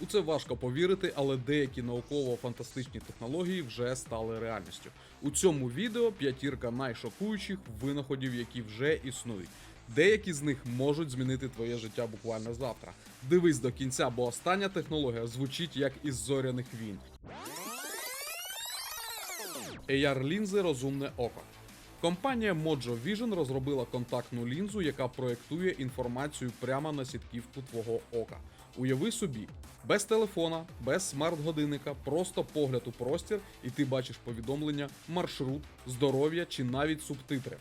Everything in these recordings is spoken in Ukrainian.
У це важко повірити, але деякі науково-фантастичні технології вже стали реальністю. У цьому відео п'ятірка найшокуючих винаходів, які вже існують. Деякі з них можуть змінити твоє життя буквально завтра. Дивись до кінця, бо остання технологія звучить як із зоряних війн. AR-лінзи розумне око. Компанія Mojo Vision розробила контактну лінзу, яка проєктує інформацію прямо на сітківку твого ока. Уяви собі, без телефона, без смарт-годинника, просто погляд у простір, і ти бачиш повідомлення, маршрут, здоров'я чи навіть субтитри.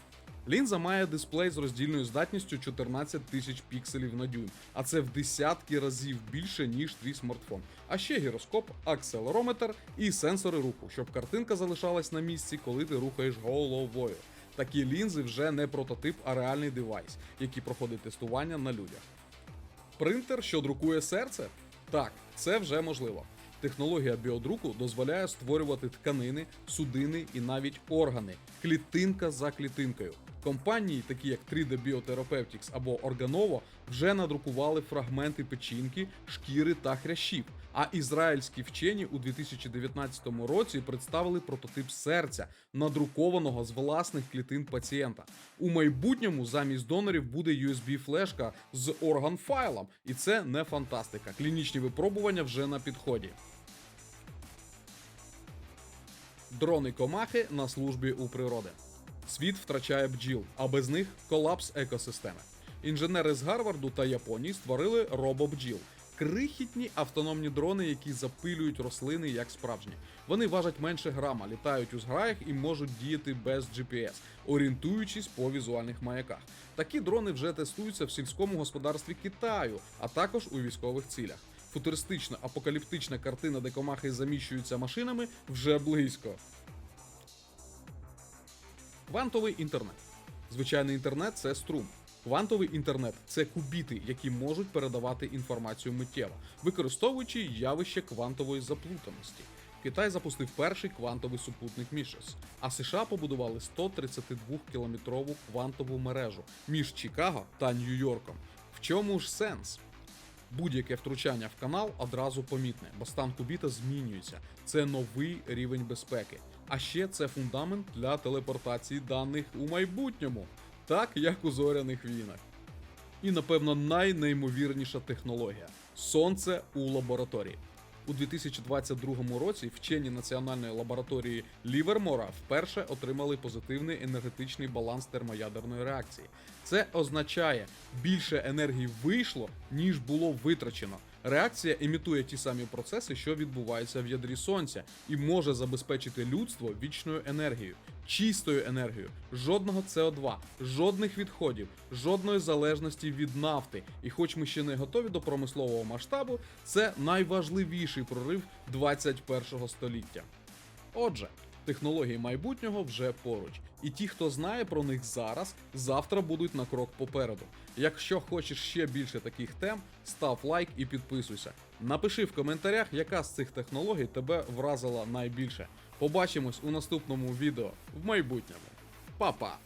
Лінза має дисплей з роздільною здатністю 14 тисяч пікселів на дюйм, а це в десятки разів більше, ніж твій смартфон. А ще гіроскоп, акселерометр і сенсори руху, щоб картинка залишалась на місці, коли ти рухаєш головою. Такі лінзи вже не прототип, а реальний девайс, який проходить тестування на людях. Принтер, що друкує серце? Так, це вже можливо. Технологія біодруку дозволяє створювати тканини, судини і навіть органи, клітинка за клітинкою. Компанії, такі як 3D Biotherapeutics або Organovo, вже надрукували фрагменти печінки, шкіри та хрящів. А ізраїльські вчені у 2019 році представили прототип серця, надрукованого з власних клітин пацієнта. У майбутньому замість донорів буде USB-флешка з органфайлом, і це не фантастика. Клінічні випробування вже на підході. Дрони комахи на службі у природи. Світ втрачає бджіл, а без них колапс екосистеми. Інженери з Гарварду та Японії створили робобджіл. Крихітні автономні дрони, які запилюють рослини як справжні. Вони важать менше грама, літають у зграях і можуть діяти без GPS, орієнтуючись по візуальних маяках. Такі дрони вже тестуються в сільському господарстві Китаю, а також у військових цілях. Футуристична апокаліптична картина, де комахи заміщуються машинами, вже близько. Квантовий інтернет. Звичайний інтернет це струм. Квантовий інтернет це кубіти, які можуть передавати інформацію миттєво, використовуючи явище квантової заплутаності. Китай запустив перший квантовий супутник Мішес, а США побудували 132-кілометрову квантову мережу між Чикаго та Нью-Йорком. В чому ж сенс? Будь-яке втручання в канал одразу помітне, бо стан кубіта змінюється. Це новий рівень безпеки. А ще це фундамент для телепортації даних у майбутньому, так як у зоряних війнах. І, напевно, найнеймовірніша технологія сонце у лабораторії. У 2022 році вчені національної лабораторії Лівермора вперше отримали позитивний енергетичний баланс термоядерної реакції. Це означає, більше енергії вийшло, ніж було витрачено. Реакція імітує ті самі процеси, що відбуваються в ядрі сонця, і може забезпечити людство вічною енергією, чистою енергією, жодного СО2, жодних відходів, жодної залежності від нафти. І хоч ми ще не готові до промислового масштабу, це найважливіший прорив 21 століття. Отже, технології майбутнього вже поруч, і ті, хто знає про них зараз, завтра будуть на крок попереду. Якщо хочеш ще більше таких тем, став лайк і підписуйся. Напиши в коментарях, яка з цих технологій тебе вразила найбільше. Побачимось у наступному відео в майбутньому. Па-па!